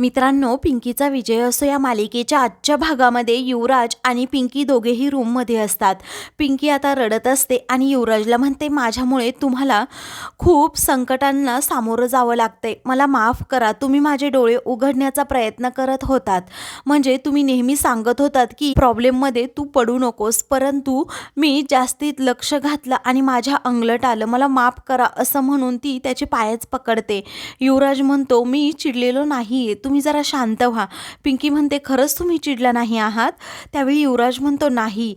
मित्रांनो पिंकीचा विजय असो या मालिकेच्या आजच्या भागामध्ये युवराज आणि पिंकी दोघेही रूममध्ये असतात. पिंकी आता रडत असते आणि युवराजला म्हणते माझ्यामुळे तुम्हाला खूप संकटांना सामोरं जावं लागतंय. मला माफ करा. तुम्ही माझे डोळे उघडण्याचा प्रयत्न करत होतात. म्हणजे तुम्ही नेहमी सांगत होतात की प्रॉब्लेममध्ये तू पडू नकोस. परंतु मी जास्तीत लक्ष घातलं आणि माझ्या अंगलट आलं. मला माफ करा असं म्हणून ती त्याचे पायच पकडते. युवराज म्हणतो मी चिडलेलो नाही आहे तुम्ही जरा शांत व्हा. पिंकी म्हणते खरंच तुम्ही चिडला नाही आहात? त्यावेळी युवराज म्हणतो नाही.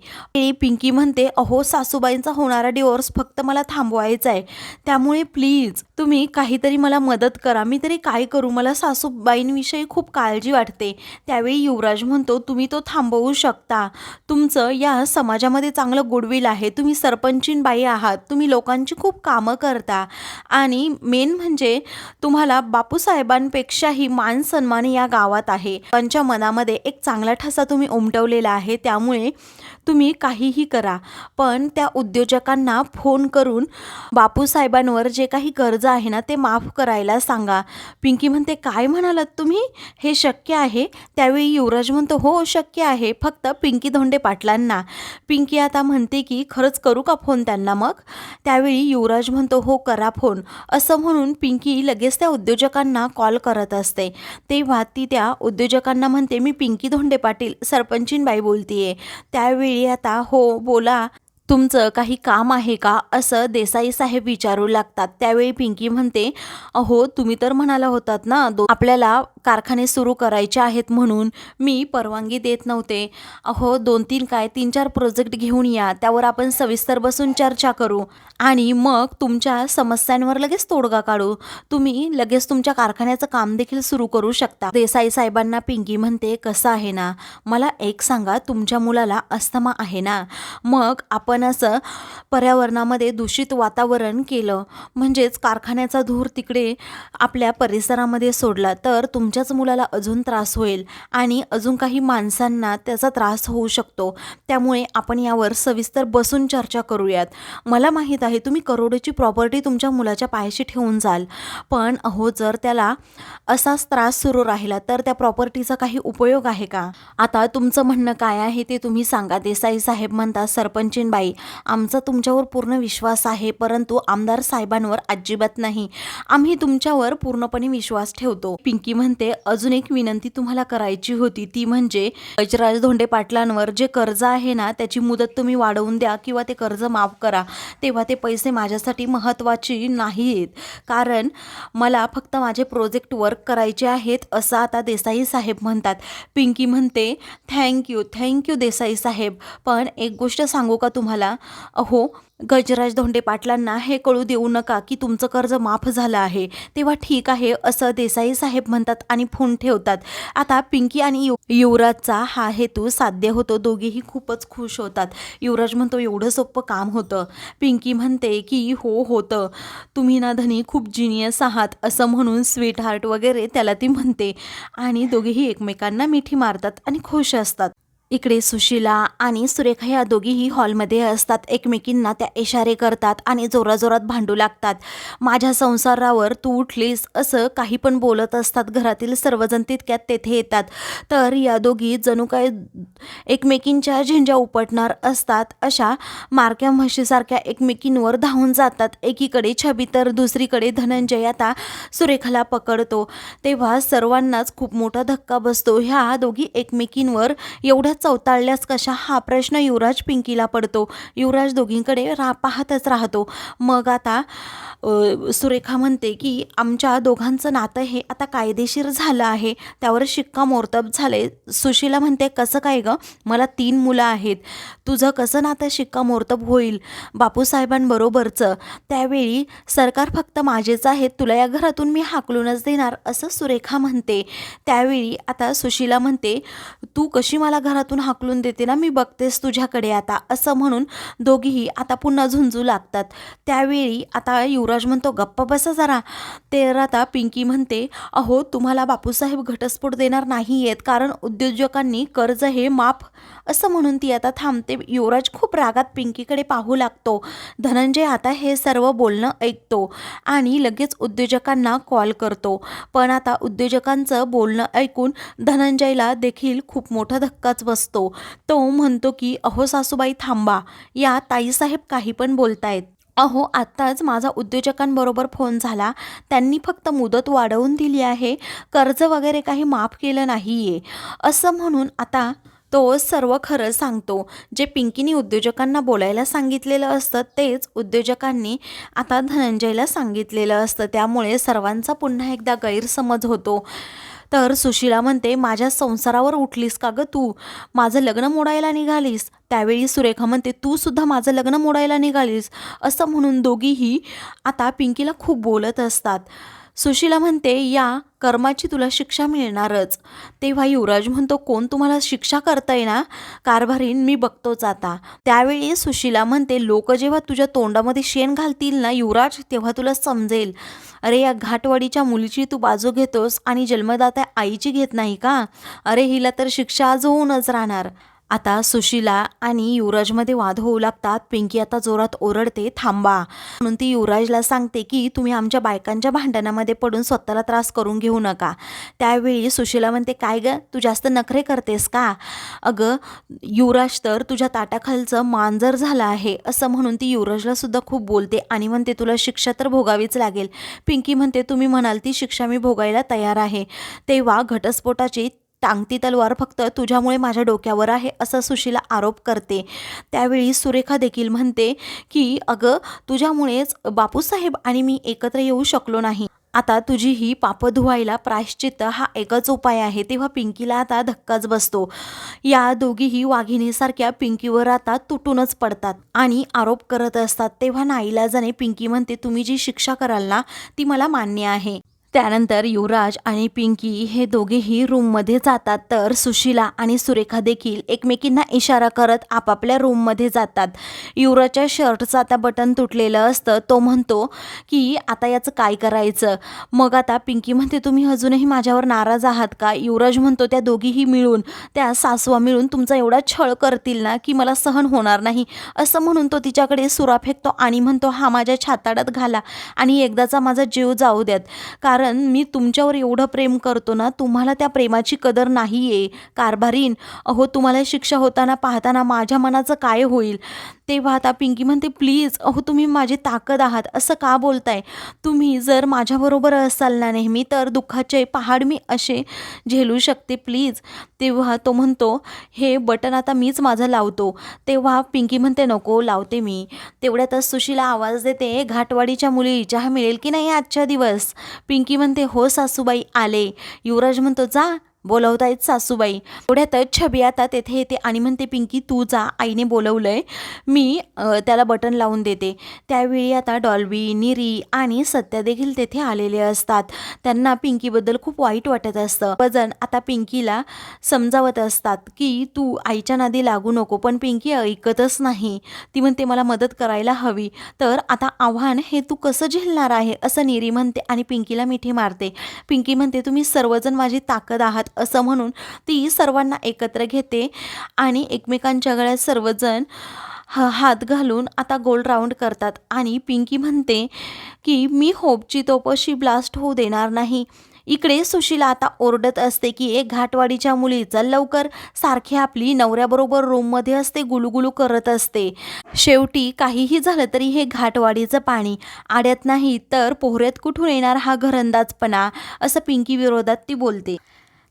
पिंकी म्हणते अहो सासूबाईंचा होणारा डिवोर्स फक्त मला थांबवायचा आहे त्यामुळे प्लीज तुम्ही काहीतरी मला मदत करा मी तरी काय करू? मला सासूबाईंविषयी खूप काळजी वाटते. त्यावेळी युवराज म्हणतो तुम्ही तो थांबवू शकता. तुमचं या समाजामध्ये चांगलं गुडविल आहे. तुम्ही सरपंचीन बाई आहात. तुम्ही लोकांची खूप कामं करता. आणि मेन म्हणजे तुम्हाला बापूसाहेबांपेक्षाही मान सन्मान या गावात आहे. त्यांच्या मनामध्ये एक चांगला ठसा तुम्ही उमटवलेला आहे. त्यामुळे तुम्ही काहीही करा. पण त्या उद्योजकांना फोन करून बापूसाहेबांवर जे काही कर्ज आहे ना ते माफ करायला सांगा. पिंकी म्हणते काय म्हणालात तुम्ही? हे शक्य आहे. त्यावेळी युवराज म्हणतो हो शक्य आहे. फक्त पिंकी धोंडे पाटलांना. पिंकी आता म्हणते की खरंच करू का फोन त्यांना मग? त्यावेळी युवराज म्हणतो हो करा फोन. असं म्हणून पिंकी लगेच त्या उद्योजकांना कॉल करत असते. तेव्हा ती त्या उद्योजकांना म्हणते मी पिंकी धोंडे पाटील सरपंचीनबाई बोलतीये. त्यावेळी आता हो बोला. तुमचं काही काम आहे का? असं देसाई साहेब विचारू लागतात. त्यावेळी पिंकी म्हणते अहो तुम्ही तर म्हणाला होतात ना दो आपल्याला कारखाने सुरू करायचे आहेत म्हणून मी परवानगी देत नव्हते. अहो दोन तीन काय तीन चार प्रोजेक्ट घेऊन या त्यावर आपण सविस्तर बसून चर्चा करू. आणि मग तुमच्या समस्यांवर लगेच तोडगा काढू. तुम्ही लगेच तुमच्या कारखान्याचं काम देखील सुरू करू शकता. देसाई साहेबांना पिंकी म्हणते कसं आहे ना? मला एक सांगा तुमच्या मुलाला अस्थमा आहे ना? मग आपण असं पर्यावरणामध्ये दूषित वातावरण केलं. म्हणजेच कारखान्याचा धूर तिकडे आपल्या परिसरामध्ये सोडला. तर तुम तुमच्याच मुलाला अजून त्रास होईल आणि अजून काही माणसांना त्याचा त्रास होऊ शकतो. त्यामुळे आपण यावर सविस्तर बसून चर्चा करूयात. मला माहीत आहे तुम्ही करोडोची प्रॉपर्टी तुमच्या मुलाच्या पायाशी ठेवून जाल. पण अहो जर त्याला असाच त्रास सुरू राहिला तर त्या प्रॉपर्टीचा काही उपयोग आहे का? आता तुमचं म्हणणं काय आहे ते तुम्ही सांगा. देसाई साहेब म्हणतात सरपंचीनबाई आमचा तुमच्यावर पूर्ण विश्वास आहे परंतु आमदार साहेबांवर अजिबात नाही. आम्ही तुमच्यावर पूर्णपणे विश्वास ठेवतो. पिंकी म्हणते अजून एक विनंती तुम्हाला करायची होती ती म्हणजे गजराज धोंडे पाटलांवर जे कर्ज आहे ना त्याची मुदत तुम्ही वाढवून द्या किंवा ते कर्ज माफ करा तेव्हा ते पैसे माझ्यासाठी महत्त्वाची नाही आहेत कारण मला फक्त माझे प्रोजेक्ट वर्क करायचे आहेत असं आता देसाई साहेब म्हणतात. पिंकी म्हणते थँक्यू थँक्यू देसाई साहेब. पण एक गोष्ट सांगू का तुम्हाला? अहो गजराज धोंडे पाटलांना हे कळू देऊ नका की तुमचं कर्ज माफ झालं आहे. तेव्हा ठीक आहे असं देसाई साहेब म्हणतात. आणि फोन ठेवतात. आता पिंकी आणि यु युवराजचा हा हेतू साध्य होतो. दोघेही खूपच खुश होतात. युवराज म्हणतो एवढं सोपं काम होतं. पिंकी म्हणते की हो होतं. तुम्ही ना धनी खूप जिनियस आहात. असं म्हणून स्वीट हार्ट वगैरे त्याला ती म्हणते. आणि दोघेही एकमेकांना मिठी मारतात आणि खुश असतात. इकडे सुशीला आणि सुरेखा या दोघीही हॉलमध्ये असतात. एकमेकींना त्या इशारे करतात आणि जोराजोरात भांडू लागतात. माझ्या संसारावर तू उठलीस असं काही पण बोलत असतात. घरातील सर्वजण तितक्यात तेथे येतात. तर या दोघी जणू काय एकमेकींच्या झेंज्या उपटणार असतात अशा मारक्या म्हशीसारख्या एकमेकींवर धावून जातात. एकीकडे छबी तर दुसरीकडे धनंजय आता सुरेखाला पकडतो. तेव्हा सर्वांनाच खूप मोठा धक्का बसतो. ह्या दोघी एकमेकींवर एवढ्या चवताळल्यास कशा? हा प्रश्न युवराज पिंकीला पडतो. युवराज दोघींकडे रा पाहतच राहतो. मग आता सुरेखा म्हणते की आमच्या दोघांचं नातं हे आता कायदेशीर झालं आहे. त्यावर शिक्कामोर्तब झाले सुशीला म्हणते कसं काय गं? मला तीन मुलं आहेत. तुझं कसं नातं शिक्कामोर्तब होईल? बापूसाहेबांबरोबरचं. त्यावेळी सरकार फक्त माझेच आहे. तुला या घरातून मी हाकलूनच देणार. असं सुरेखा म्हणते. त्यावेळी आता सुशीला म्हणते तू कशी मला घरातून हातून हाकलून देते ना मी बघतेस तुझ्याकडे आता. असं म्हणून दोघीही आता पुन्हा झुंजू लागतात. त्यावेळी आता युवराज म्हणतो गप्प बसा जरा. तर आता पिंकी म्हणते अहो तुम्हाला बापूसाहेब घटस्फोट देणार नाही आहेत कारण उद्योजकांनी कर्ज हे माफ. असं म्हणून ती आता थांबते. युवराज खूप रागात पिंकीकडे पाहू लागतो. धनंजय आता हे सर्व बोलणं ऐकतो आणि लगेच उद्योजकांना कॉल करतो. पण आता उद्योजकांचं बोलणं ऐकून धनंजयला देखील खूप मोठा धक्काच बसतो. तो म्हणतो की अहो सासूबाई थांबा. या ताईसाहेब काही पण बोलतायत. अहो आत्ताच माझा उद्योजकांबरोबर फोन झाला. त्यांनी फक्त मुदत वाढवून दिली आहे. कर्ज वगैरे काही माफ केलं नाही आहे असं म्हणून आता तो सर्व खरं सांगतो. जे पिंकीने उद्योजकांना बोलायला सांगितलेलं असतं तेच उद्योजकांनी आता धनंजयला सांगितलेलं असतं. त्यामुळे सर्वांचा पुन्हा एकदा गैरसमज होतो. तर सुशीला म्हणते माझ्या संसारावर उठलीस का गं तू? माझं लग्न मोडायला निघालीस. त्यावेळी सुरेखा म्हणते तू सुद्धा माझं लग्न मोडायला निघालीस. असं म्हणून दोघीही आता पिंकीला खूप बोलत असतात. सुशीला म्हणते या कर्माची तुला शिक्षा मिळणारच. तेव्हा युवराज म्हणतो कोण तुम्हाला शिक्षा करताय ना? कारभारीन मी बघतोच आता. त्यावेळी सुशीला म्हणते लोक जेव्हा तुझ्या तोंडामध्ये शेण घालतील ना युवराज तेव्हा तुला समजेल. अरे या घाटवाडीच्या मुलीची तू बाजू घेतोस आणि जन्मदात्या आईची घेत नाही का? अरे हिला तर शिक्षा आज होऊनच राहणार. आता सुशीला आणि युवराजमध्ये वाद होऊ लागतात. पिंकी आता जोरात ओरडते थांबा. म्हणून ती युवराजला सांगते की तुम्ही आमच्या बायकांच्या भांडणामध्ये पडून स्वतःला त्रास करून घेऊ नका. त्यावेळी सुशीला म्हणते काय ग? तू जास्त नखरे करतेस का? अगं युवराज तर तुझ्या ताटाखालचं मांजर झालं आहे. असं म्हणून ती युवराजला सुद्धा खूप बोलते आणि म्हणते तुला शिक्षा तर भोगावीच लागेल. पिंकी म्हणते तुम्ही म्हणाल ती शिक्षा मी भोगायला तयार आहे. तेव्हा घटस्फोटाची टांगती तलवार फक्त तुझ्यामुळे माझ्या डोक्यावर आहे असं सुशीला आरोप करते. त्यावेळी सुरेखा देखील म्हणते की अगं तुझ्यामुळेच बापूसाहेब आणि मी एकत्र येऊ शकलो नाही. आता तुझी ही पापं धुवायला प्रायश्चित्त हा एकच उपाय आहे. तेव्हा पिंकीला आता धक्काच बसतो. या दोघीही वाघिणीसारख्या पिंकीवर आता तुटूनच पडतात आणि आरोप करत असतात. तेव्हा नाईलाजाने पिंकी म्हणते तुम्ही जी शिक्षा कराल ना ती मला मान्य आहे. त्यानंतर युवराज आणि पिंकी हे दोघेही रूममध्ये जातात. तर सुशिला आणि सुरेखा देखील एकमेकींना इशारा करत आपापल्या रूममध्ये जातात. युवराजच्या शर्टचं आता बटन तुटलेलं असतं. तो म्हणतो की आता याचं काय करायचं? मग आता पिंकी म्हणते तुम्ही अजूनही माझ्यावर नाराज आहात का? युवराज म्हणतो त्या दोघीही मिळून त्या सासवा मिळून तुमचा एवढा छळ करतील ना की मला सहन होणार नाही. असं म्हणून तो तिच्याकडे सुरा फेकतो आणि म्हणतो हा माझ्या छाताडात घाला आणि एकदाचा माझा जीव जाऊ द्यात. कारण कारण मी तुमच्यावर एवढं प्रेम करतो ना तुम्हाला त्या प्रेमाची कदर नाही आहे कारभारीन अहो तुम्हाला शिक्षा होताना पाहताना माझ्या मनाचं काय होईल? तेव्हा आता पिंकी म्हणते प्लीज अहो तुम्ही माझी ताकद आहात. असं का बोलताय? तुम्ही जर माझ्याबरोबर असाल ना नेहमी तर दुःखाचे पहाड मी असे झेलू शकते प्लीज. तेव्हा तो म्हणतो हे बटन आता मीच माझं लावतो. तेव्हा पिंकी म्हणते नको लावते मी. तेवढ्यातच सुशीला आवाज देते घाटवाडीच्या मुली चहा मिळेल की नाही आजच्या दिवस? पिंकी म्हणते हो सासूबाई आले. युवराज म्हणतो जा. बोलवतायत सासूबाई. एवढ्यातच छबी आता तेथे येते आणि म्हणते पिंकी तू जा. आईने बोलवलंय. मी त्याला बटन लावून देते. त्यावेळी आता डॉल्बी निरी आणि सत्या देखील तेथे आलेले असतात. त्यांना पिंकीबद्दल खूप वाईट वाटत असतं. वजन आता पिंकीला समजावत असतात की तू आईच्या नादी लागू नको पण पिंकी ऐकतच नाही. ती म्हणते मला मदत करायला हवी. तर आता आव्हान हे तू कसं झेलणार आहे? असं निरी म्हणते आणि पिंकीला मिठी मारते. पिंकी म्हणते तुम्ही सर्वजण माझी ताकद आहात. असं म्हणून ती सर्वांना एकत्र घेते आणि एकमेकांच्या गळ्यात सर्वजण ह हात घालून आता गोल राऊंड करतात. आणि पिंकी म्हणते की मी होपची तोपशी ब्लास्ट होऊ देणार नाही. इकडे सुशीला आता ओरडत असते की एक घाटवाडीच्या मुली चल लवकर सारखी आपली नवऱ्याबरोबर रूममध्ये असते गुलुगुलू करत असते. शेवटी काहीही झालं तरी हे घाटवाडीचं पाणी. आड्यात नाही तर पोहऱ्यात कुठून येणार हा घरंदाजपणा? असं पिंकी विरोधात ती बोलते.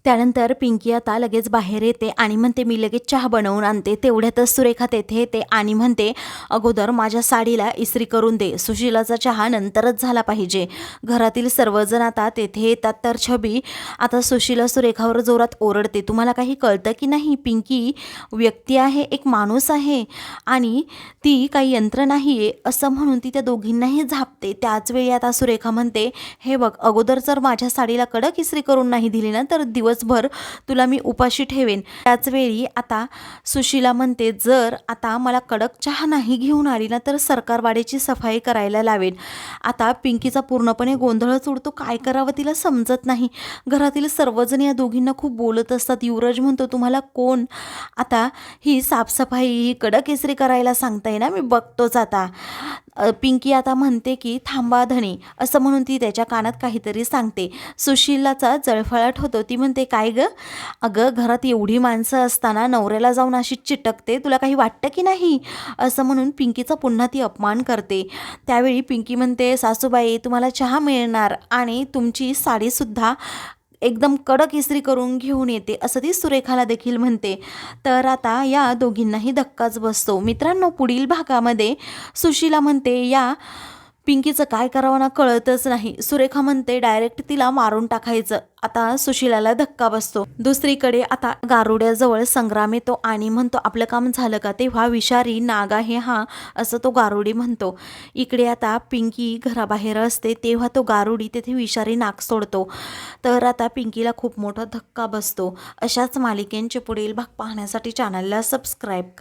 त्यानंतर पिंकी आता लगेच बाहेर येते आणि म्हणते मी लगेच चहा बनवून आणते. तेवढ्यातच सुरेखा तेथे येते आणि म्हणते अगोदर माझ्या साडीला इस्त्री करून दे. सुशिलाचा चहा नंतरच झाला पाहिजे. घरातील सर्वजण आता तेथे येतात तर छबी आता सुशिला सुरेखावर जोरात ओरडते. तुम्हाला काही कळतं की नाही? पिंकी व्यक्ती आहे एक माणूस आहे आणि ती काही यंत्र नाही आहे असं म्हणून ती त्या दोघींनाही झापते. त्याच वेळी आता सुरेखा म्हणते हे बघ अगोदर जर माझ्या साडीला कडक इस्त्री करून नाही दिली ना तर दिवस दिवसभर तुला मी उपाशी ठेवेन. त्याचवेळी आता सुशीला म्हणते जर आता मला कडक चहा नाही घेऊन आली ना तर सरकारवाड्याची सफाई करायला लावेन. आता पिंकीचा पूर्णपणे गोंधळच उडतो काय करावं तिला समजत नाही. घरातील सर्वजण या दोघींना खूप बोलत असतात. युवराज म्हणतो तुम्हाला कोण आता ही साफसफाई ही कडक इसरी करायला सांगताय ना? मी बघतोच आता. पिंकी आता म्हणते की थांबा धनी असं म्हणून ती त्याच्या कानात काहीतरी सांगते. सुशीलाचा जळफळाट होतो. ती म्हणते काय ग? अगं घरात एवढी माणसं असताना नवऱ्याला जाऊन अशी चिटकते तुला काही वाटतं की नाही? असं म्हणून पिंकीचा पुन्हा ती अपमान करते. त्यावेळी पिंकी म्हणते सासूबाई तुम्हाला चहा मिळणार आणि तुमची साडीसुद्धा एकदम कडक इस्त्री करून घेऊन येते असं ती सुरेखाला देखील म्हणते. तर आता या दोघींनाही धक्काच बसतो. मित्रांनो पुढील भागामध्ये सुशीला म्हणते या पिंकीचं काय करावं ना कळतच नाही. सुरेखा म्हणते डायरेक्ट तिला मारून टाकायचं. आता सुशीलाला धक्का बसतो. दुसरीकडे आता गारुड्याजवळ संग्राम येतो आणि म्हणतो आपलं काम झालं का? तेव्हा विषारी नाग आहे हा असं तो गारुडी म्हणतो. इकडे आता पिंकी घराबाहेर असते तेव्हा तो गारुडी तेथे विषारी नाग सोडतो. तर आता पिंकीला खूप मोठा धक्का बसतो. अशाच मालिकेंचे पुढील भाग पाहण्यासाठी चॅनलला सबस्क्राईब करा.